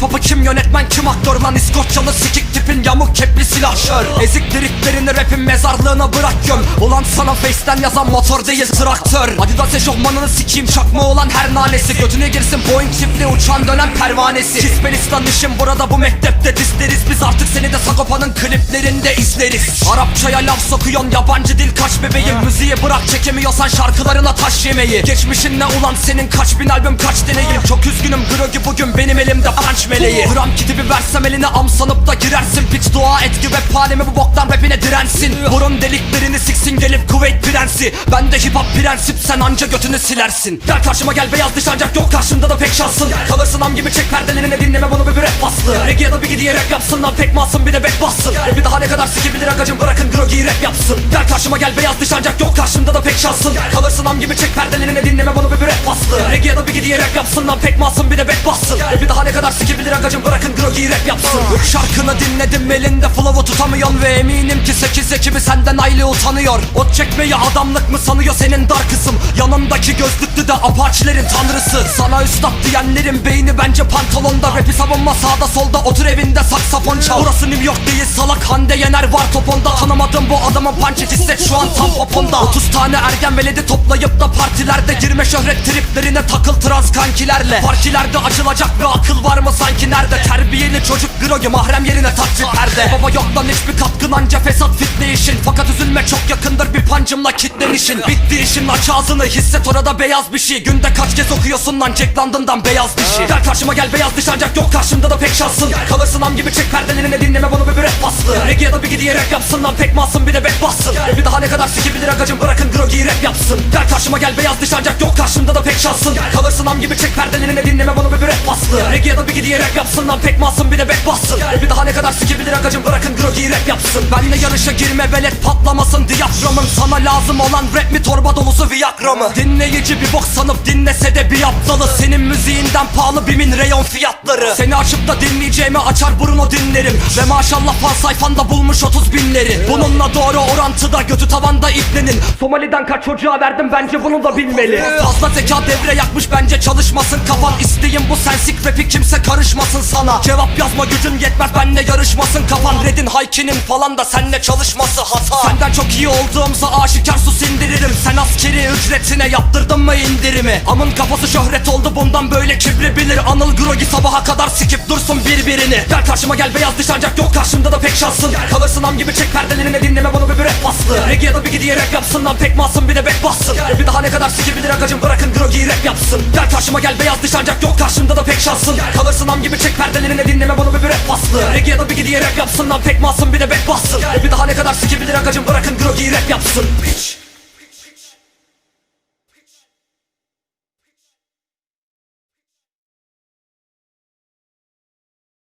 Hip hop'u kim yönetmen kim aktör lan? İskoçyalı sikik tipin yamuk kepli silahşör Ezik liriklerini rapin mezarlığına bırak göm Ulan sana face'ten yazan motor değil traktör. Adidas eşofmanını sikeyim çakma olan her nanesi. Götüne girsin Boeing çiftli uçan dönen pervanesi. Kispelistan işim burada bu mektepte dizleriz Biz artık seni de Sagopa'nın kliplerinde izleriz. Arapçaya laf sokuyon yabancı dil kaç bebeğim. Müziği bırak çekemiyorsan şarkılarına taş yemeyi Geçmişin ne ulan senin kaç bin albüm kaç deneyim. Çok üzgünüm Grogi bugün benim elimde punch meleği. Gram kitibi versem eline am sanıp da girersin. Piç dua et ki rap alemi bu boktan rapine dirensin. Burun deliklerini siksin gelip Kuveyt prensi. Ben de hip hop prensip sen anca götünü silersin. Gel karşıma gel beyaz dış ancak yok karşımda da pek şansın. Kalırsın am gibi çek perdelerini dinleme bunu bir rap baslı. Reggae ya da bir gidiye rap yapsın lan pek masum bir de back bassın. Rapi daha ne kadar sikebilir agacım bırakın Grogi'yi rap yapsın. Gel karşıma gel beyaz dış ancak yok karşımda da pek şansın. Kalırsın am gibi çek perdelerini dinleme bunu bir rap baslı. Reggae ya da bir gidiye rap yapsın lan pek masum bir de back bassın Sikebilir agacım bırakın Grogi'yi rap yapsın. Şarkını dinledim elinde flow'u tutamıyorsun Ve eminim ki 8 ekibi senden aile utanıyor. Ot çekmeyi adamlık mı sanıyor senin dar kısım Yanındaki gözlüklü de apaçilerin tanrısı. Sana üstad diyenlerin beyni bence pantolonda. Rapi savunma sağda solda otur evinde saksafon çal. Burası New York değil salak Hande Yener var toponda. Tanımadım bu adamın punch hisset şu an tam poponda 30 tane ergen veledi toplayıp da partilerde Girme şöhret triplerine takıl trans kankilerle. Partilerde açılacak bir akıl var mı sanki? Nerede Terbiyeli çocuk grogi mahrem yerine tak bir perde. Baba yok lan hiçbir katkın anca fesat fitne işin. Fakat üzülme çok yakındır bir pancımla kitlenişin. Bitti işin aç ağzını hisset orada beyaz bir şey. Günde kaç kez okuyorsun lan Jack London'dan beyaz dişi Gel karşıma gel beyaz diş ancak yok karşımda da pek şansın. Kalırsın am gibi çek perdelerini dinleme bunu bir rap baslı Reggae ya da bir gidiye rap yapsın lan pek masum bir de back bassın. Bir daha ne kadar sikebilir agacım bırakın Grogi'yi rap yapsın. Gel karşıma gel beyaz diş ancak yok karşımda da pek şansın. Kalırsın am gibi çek perdelerini dinleme bunu bir rap baslı Reggae ya da bir gidiye rap yapsın lan pek masum bir de back bassın. Bir daha ne kadar sikebilir agacım bırakın Grogi'yi rap yapsın. Benle yarışa girme velet patlamasın. Diyaframın Sana lazım olan rap mi? Torba dolusu viagra mı Dinleyici bir bok sanıp dinlese de bir aptalı. Senin müziğinden pahalı bimin reyon fiyatları. Seni açıp da dinleyeceğimi açar Bruno dinlerim. Ve maşallah fan sayfanda bulmuş 30 binleri. Bununla doğru orantıda götü tavanda iplenin. Somali'den kaç çocuğa verdim bence bunu da bilmeli. Fazla zeka devre yakmış bence çalışmasın. Kafan İsteğim bu sensik rapi kimse karışmasın sana. Cevap yazma gücün yetmez benle yarışmasın kafan. Red'in Hayki'nin falan da senle çalışması hata Senden çok iyi olduğumuza aşikar su sindiririm. Sen askeri ücretine yaptırdın mı indirimi? Amın kafası şöhret oldu bundan böyle kibri bilir Anıl Grogi sabaha kadar sikip dursun birbirini. Gel karşıma gel beyaz diş ancak yok karşımda da pek şansın. Kalırsın am gibi çek perdelerini dinleme bunu bir rap baslı Reggae ya da bir gidiye rap yapsın lan pek masum bir de back bassın. Bir daha ne kadar sikebilir agacım bırakın Grogi'yi rap yapsın. Gel karşıma gel beyaz diş ancak yok karşımda da pek şansın. Kalırsın am gibi çek perdelerini dinleme bunu bir rap baslı Reggae ya da bir gidiye rap yapsın lan pek masum bir de back bassın. Bir daha ne kadar sikebilir agacım bırakın Grogi'yi rap yapsın. Bitch